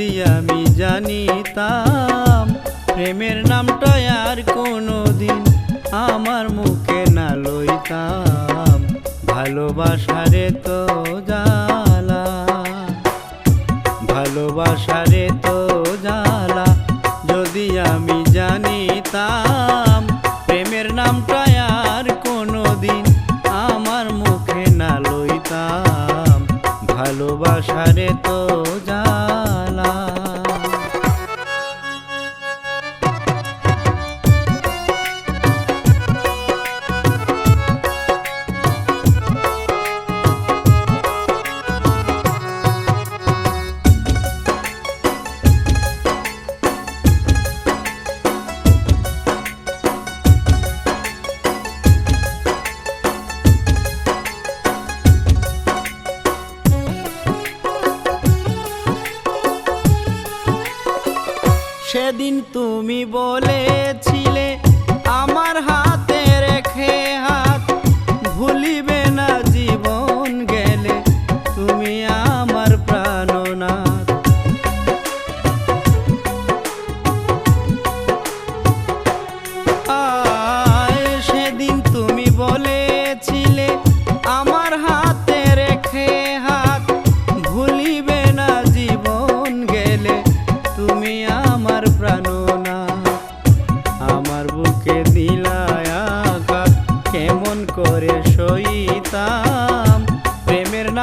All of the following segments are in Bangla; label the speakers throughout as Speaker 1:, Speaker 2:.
Speaker 1: যদি আমি জানিতাম, প্রেমের নামটা আর কোনো দিন আমার মুখে না লইতাম। ভালোবাসারে তো জালা ভালোবাসারে তো জালা যদি আমি জানিতাম, প্রেমের নামটা আর কোনো দিন আমার মুখে না লইতাম। ভালোবাসারে তো সেদিন তুমি বলেছিলে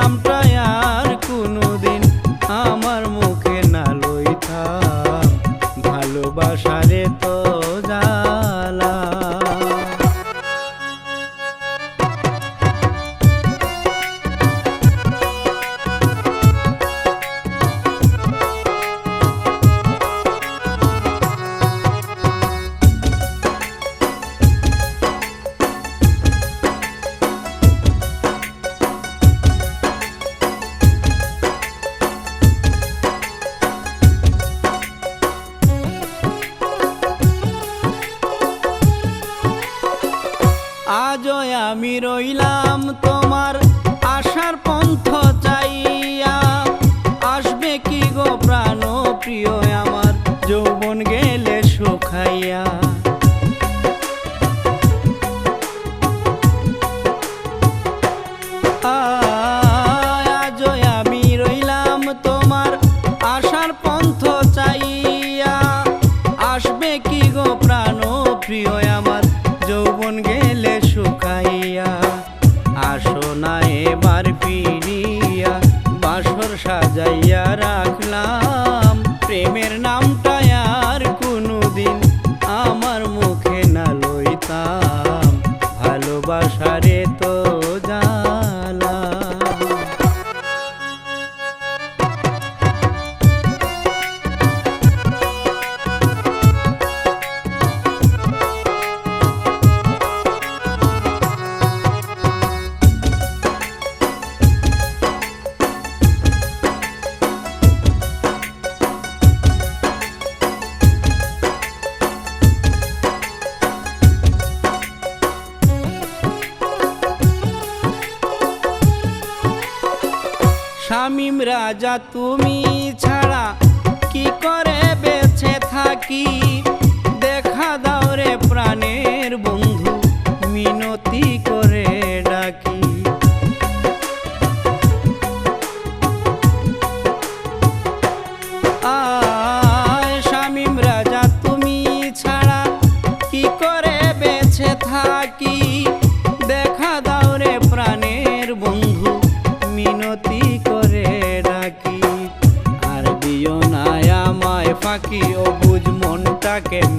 Speaker 1: প্রেমের নামটা আজও আমি রইলাম তোমার আশার পন্থ চাইয়া। আসবে কি গো প্রাণ প্রিয় আমার? যৌবন গেলে আজও আমি রইলাম তোমার পন্থ চাইয়া। আসবে কি গো প্রাণ প্রিয় আমার? যৌবন গেলে শামিম রাজা, তুমি ছাড়া কি করে বেঁচে থাকি? দেখা দাও রে প্রাণের বন্ধু, মিনতি করে ডাকি। শামিম রাজা, তুমি ছাড়া কি করে বেঁচে থাকি? দেখা দাও রে প্রাণের বন্ধু, মিনতি আর